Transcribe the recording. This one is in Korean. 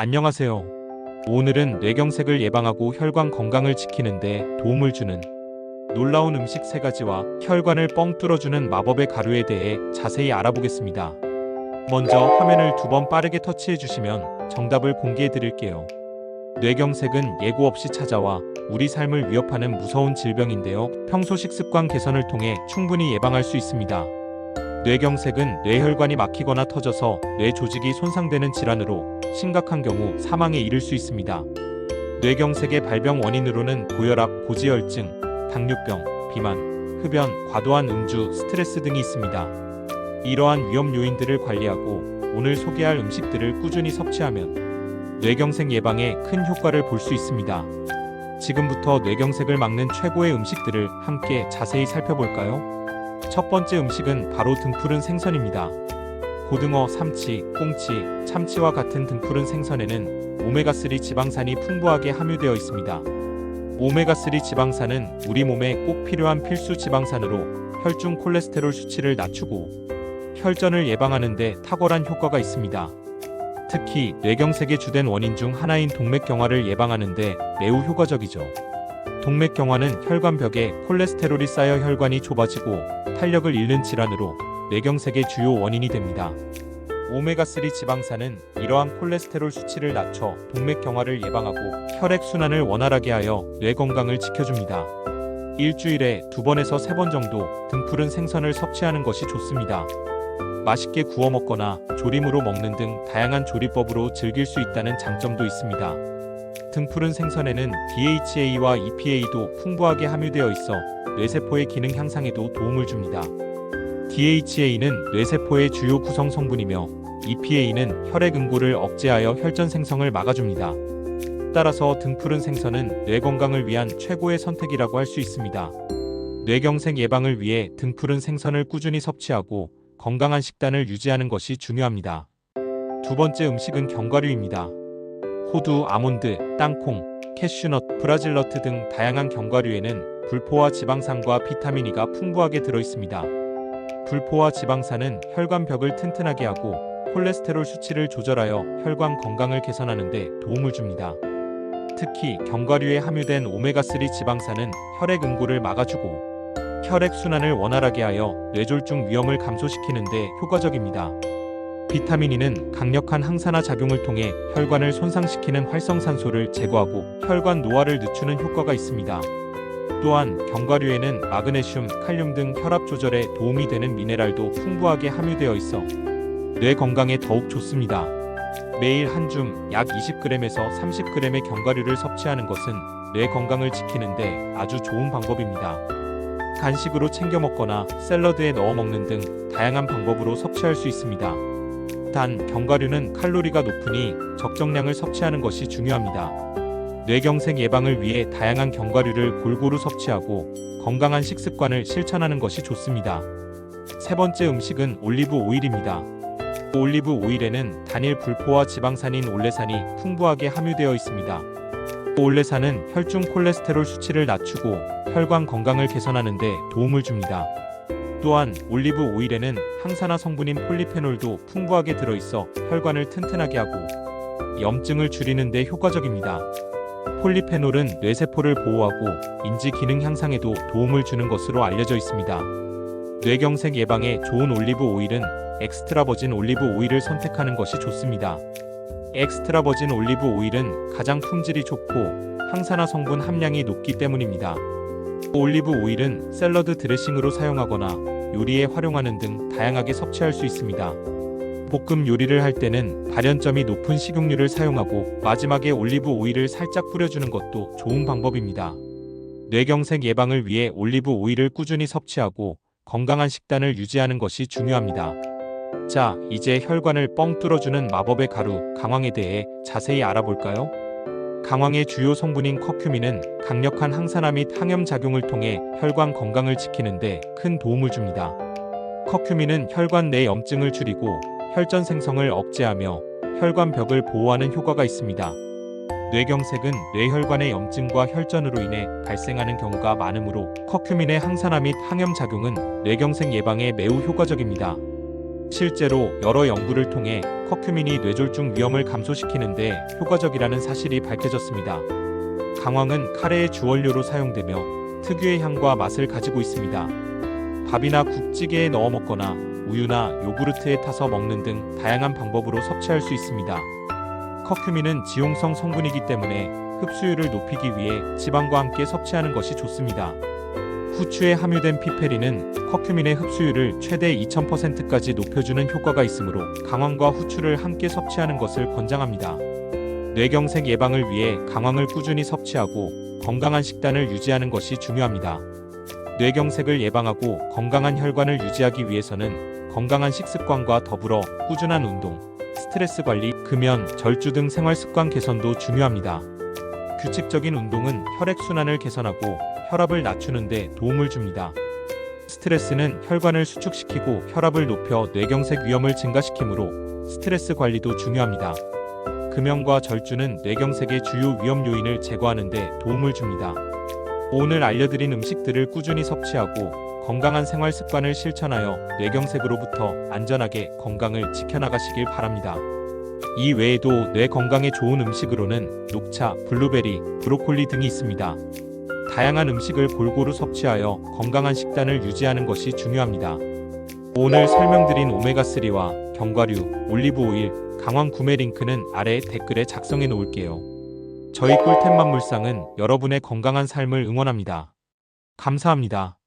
안녕하세요. 오늘은 뇌경색을 예방하고 혈관 건강을 지키는데 도움을 주는 놀라운 음식 세 가지와 혈관을 뻥 뚫어주는 마법의 가루에 대해 자세히 알아보겠습니다. 먼저 화면을 두 번 빠르게 터치해 주시면 정답을 공개해 드릴게요. 뇌경색은 예고 없이 찾아와 우리 삶을 위협하는 무서운 질병인데요. 평소 식습관 개선을 통해 충분히 예방할 수 있습니다. 뇌경색은 뇌혈관이 막히거나 터져서 뇌 조직이 손상되는 질환으로 심각한 경우 사망에 이를 수 있습니다. 뇌경색의 발병 원인으로는 고혈압, 고지혈증, 당뇨병, 비만, 흡연, 과도한 음주, 스트레스 등이 있습니다. 이러한 위험 요인들을 관리하고 오늘 소개할 음식들을 꾸준히 섭취하면 뇌경색 예방에 큰 효과를 볼 수 있습니다. 지금부터 뇌경색을 막는 최고의 음식들을 함께 자세히 살펴볼까요? 첫 번째 음식은 바로 등푸른 생선입니다. 고등어, 삼치, 꽁치, 참치와 같은 등푸른 생선에는 오메가3 지방산이 풍부하게 함유되어 있습니다. 오메가3 지방산은 우리 몸에 꼭 필요한 필수 지방산으로 혈중 콜레스테롤 수치를 낮추고 혈전을 예방하는 데 탁월한 효과가 있습니다. 특히 뇌경색의 주된 원인 중 하나인 동맥 경화를 예방하는 데 매우 효과적이죠. 동맥 경화는 혈관벽에 콜레스테롤이 쌓여 혈관이 좁아지고 탄력을 잃는 질환으로 뇌경색의 주요 원인이 됩니다. 오메가3 지방산은 이러한 콜레스테롤 수치를 낮춰 동맥 경화를 예방하고 혈액 순환을 원활하게 하여 뇌 건강을 지켜줍니다. 일주일에 두 번에서 세 번 정도 등푸른 생선을 섭취하는 것이 좋습니다. 맛있게 구워 먹거나 조림으로 먹는 등 다양한 조리법으로 즐길 수 있다는 장점도 있습니다. 등푸른 생선에는 DHA와 EPA도 풍부하게 함유되어 있어 뇌세포의 기능 향상에도 도움을 줍니다. DHA는 뇌세포의 주요 구성 성분이며 EPA는 혈액 응고를 억제하여 혈전 생성을 막아줍니다. 따라서 등푸른 생선은 뇌 건강을 위한 최고의 선택이라고 할 수 있습니다. 뇌경색 예방을 위해 등푸른 생선을 꾸준히 섭취하고 건강한 식단을 유지하는 것이 중요합니다. 두 번째 음식은 견과류입니다. 호두, 아몬드, 땅콩, 캐슈넛, 브라질너트 등 다양한 견과류에는 불포화 지방산과 비타민 E가 풍부하게 들어 있습니다. 불포화 지방산은 혈관벽을 튼튼하게 하고 콜레스테롤 수치를 조절하여 혈관 건강을 개선하는 데 도움을 줍니다. 특히 견과류에 함유된 오메가3 지방산은 혈액 응고를 막아주고 혈액 순환을 원활하게 하여 뇌졸중 위험을 감소시키는 데 효과적입니다. 비타민 E는 강력한 항산화 작용을 통해 혈관을 손상시키는 활성산소를 제거하고 혈관 노화를 늦추는 효과가 있습니다. 또한 견과류에는 마그네슘, 칼륨 등 혈압 조절에 도움이 되는 미네랄도 풍부하게 함유되어 있어 뇌 건강에 더욱 좋습니다. 매일 한 줌 약 20g에서 30g의 견과류를 섭취하는 것은 뇌 건강을 지키는데 아주 좋은 방법입니다. 간식으로 챙겨 먹거나 샐러드에 넣어 먹는 등 다양한 방법으로 섭취할 수 있습니다. 단 견과류는 칼로리가 높으니 적정량을 섭취하는 것이 중요합니다. 뇌경색 예방을 위해 다양한 견과류를 골고루 섭취하고 건강한 식습관을 실천하는 것이 좋습니다. 세 번째 음식은 올리브 오일입니다. 올리브 오일에는 단일 불포화 지방산인 올레산이 풍부하게 함유되어 있습니다. 올레산은 혈중 콜레스테롤 수치를 낮추고 혈관 건강을 개선하는 데 도움을 줍니다. 또한 올리브 오일에는 항산화 성분인 폴리페놀도 풍부하게 들어있어 혈관을 튼튼하게 하고 염증을 줄이는 데 효과적입니다. 폴리페놀은 뇌세포를 보호하고 인지 기능 향상에도 도움을 주는 것으로 알려져 있습니다. 뇌경색 예방에 좋은 올리브 오일은 엑스트라 버진 올리브 오일을 선택하는 것이 좋습니다. 엑스트라 버진 올리브 오일은 가장 품질이 좋고 항산화 성분 함량이 높기 때문입니다. 올리브 오일은 샐러드 드레싱으로 사용하거나 요리에 활용하는 등 다양하게 섭취할 수 있습니다. 볶음 요리를 할 때는 발연점이 높은 식용유를 사용하고 마지막에 올리브 오일을 살짝 뿌려주는 것도 좋은 방법입니다. 뇌경색 예방을 위해 올리브 오일을 꾸준히 섭취하고 건강한 식단을 유지하는 것이 중요합니다. 자, 이제 혈관을 뻥 뚫어주는 마법의 가루, 강황에 대해 자세히 알아볼까요? 강황의 주요 성분인 커큐민은 강력한 항산화 및 항염 작용을 통해 혈관 건강을 지키는데 큰 도움을 줍니다. 커큐민은 혈관 내 염증을 줄이고 혈전 생성을 억제하며 혈관 벽을 보호하는 효과가 있습니다. 뇌경색은 뇌혈관의 염증과 혈전으로 인해 발생하는 경우가 많으므로 커큐민의 항산화 및 항염 작용은 뇌경색 예방에 매우 효과적입니다. 실제로 여러 연구를 통해 커큐민이 뇌졸중 위험을 감소시키는데 효과적이라는 사실이 밝혀졌습니다. 강황은 카레의 주원료로 사용되며 특유의 향과 맛을 가지고 있습니다. 밥이나 국찌개에 넣어 먹거나 우유나 요구르트에 타서 먹는 등 다양한 방법으로 섭취할 수 있습니다. 커큐민은 지용성 성분이기 때문에 흡수율을 높이기 위해 지방과 함께 섭취하는 것이 좋습니다. 후추에 함유된 피페린은 커큐민의 흡수율을 최대 2000%까지 높여주는 효과가 있으므로 강황과 후추를 함께 섭취하는 것을 권장합니다. 뇌경색 예방을 위해 강황을 꾸준히 섭취하고 건강한 식단을 유지하는 것이 중요합니다. 뇌경색을 예방하고 건강한 혈관을 유지하기 위해서는 건강한 식습관과 더불어 꾸준한 운동, 스트레스 관리, 금연, 절주 등 생활 습관 개선도 중요합니다. 규칙적인 운동은 혈액순환을 개선하고 혈압을 낮추는 데 도움을 줍니다. 스트레스는 혈관을 수축시키고 혈압을 높여 뇌경색 위험을 증가시키므로 스트레스 관리도 중요합니다. 금연과 절주는 뇌경색의 주요 위험 요인을 제거하는 데 도움을 줍니다. 오늘 알려드린 음식들을 꾸준히 섭취하고 건강한 생활 습관을 실천하여 뇌경색으로부터 안전하게 건강을 지켜나가시길 바랍니다. 이 외에도 뇌 건강에 좋은 음식으로는 녹차, 블루베리, 브로콜리 등이 있습니다. 다양한 음식을 골고루 섭취하여 건강한 식단을 유지하는 것이 중요합니다. 오늘 설명드린 오메가3와 견과류, 올리브 오일, 강황 구매 링크는 아래 댓글에 작성해 놓을게요. 저희 꿀템 만물상은 여러분의 건강한 삶을 응원합니다. 감사합니다.